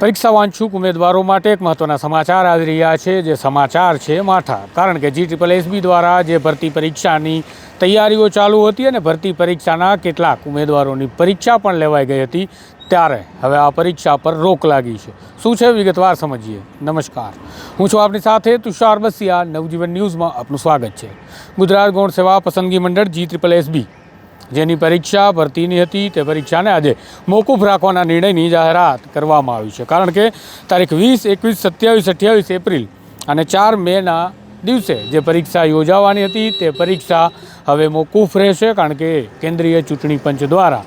પરીક્ષા વાંચુક ઉમેદવારો માટે એક મહત્વના સમાચાર આવી રહ્યા છે, જે સમાચાર છે માઠા. કારણ કે જી ટ્રિપલ એસબી દ્વારા જે ભરતી પરીક્ષાની તૈયારીઓ ચાલુ હતી અને ભરતી પરીક્ષાના કેટલાક ઉમેદવારોની પરીક્ષા પણ લેવાઈ ગઈ હતી, ત્યારે હવે આ પરીક્ષા પર રોક લાગી છે. શું છે? વિગતવાર સમજીએ. નમસ્કાર. હું છું આપની સાથે તુષાર બસિયા. નવજીવન ન્યૂઝમાં આપનું સ્વાગત છે. ગુજરાત ગૌણ સેવા પસંદગી મંડળ જી ટ્રિપલ એસબી જેની પરીક્ષા ભરતીની હતી તે પરીક્ષાને આજે મોકૂફ રાખવાના નિર્ણયની જાહેરાત કરવામાં આવી છે. કારણ કે તારીખ વીસ, એકવીસ, સત્યાવીસ, અઠ્યાવીસ એપ્રિલ અને ચાર મેના દિવસે જે પરીક્ષા યોજાવાની હતી તે પરીક્ષા હવે મોકૂફ રહેશે કારણ કે કેન્દ્રીય ચૂંટણી પંચ દ્વારા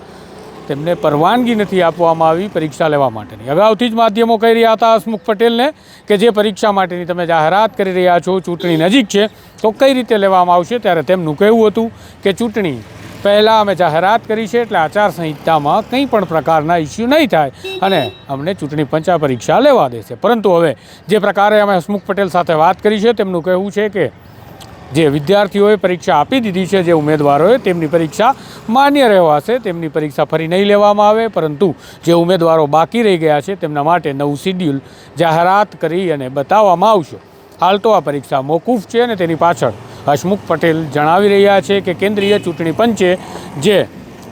તેમને પરવાનગી નથી આપવામાં આવી પરીક્ષા લેવા માટેની. અગાઉથી જ માધ્યમો કહી રહ્યા હતા હસમુખ પટેલને કે જે પરીક્ષા માટેની તમે જાહેરાત કરી રહ્યા છો, ચૂંટણી નજીક છે, તો કઈ રીતે લેવામાં આવશે? ત્યારે તેમનું કહેવું હતું કે ચૂંટણી પહેલાં અમે જાહેરાત કરી છે એટલે આચારસંહિતામાં કંઈ પણ પ્રકારના ઇસ્યુ નહીં થાય અને અમને ચૂંટણી પંચ પરીક્ષા લેવા દેશે પરંતુ હવે જે પ્રકારે અમે હસમુખ પટેલ સાથે વાત કરી છે તેમનું કહેવું છે કે જે વિદ્યાર્થીઓએ પરીક્ષા આપી દીધી છે, જે ઉમેદવારોએ, તેમની પરીક્ષા માન્ય રહેવાશે. તેમની પરીક્ષા ફરી નહીં લેવામાં આવે, પરંતુ જે ઉમેદવારો બાકી રહી ગયા છે તેમના માટે નવું શિડ્યુલ જાહેરાત કરી અને બતાવવામાં આવશે. હાલ તો આ પરીક્ષા મોકૂફ છે અને તેની પાછળ હસમુખ પટેલ જણાવી રહ્યા છે કે કેન્દ્રીય ચૂંટણી પંચે જે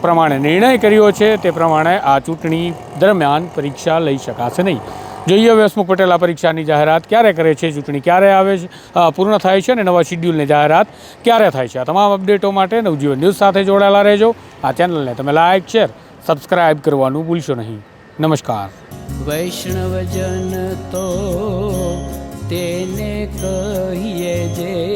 પ્રમાણે નિર્ણય કર્યો છે તે પ્રમાણે આ ચૂંટણી દરમિયાન પરીક્ષા લઈ શકાશે નહીં. જોઈએ હસમુખ પટેલ આ પરીક્ષાની જાહેરાત ક્યારે કરે છે, ચૂંટણી ક્યારે આવે છે પૂર્ણ થાય છે અને નવા શિડ્યુલની જાહેરાત ક્યારે થાય છે? આ તમામ અપડેટો માટે નવજીવન ન્યૂઝ સાથે જોડાયેલા રહેજો. આ ચેનલને તમે લાઇક, શેર, સબસ્ક્રાઇબ કરવાનું ભૂલશો નહીં. નમસ્કાર. વૈષ્ણવજન તો તેને કહીએ જે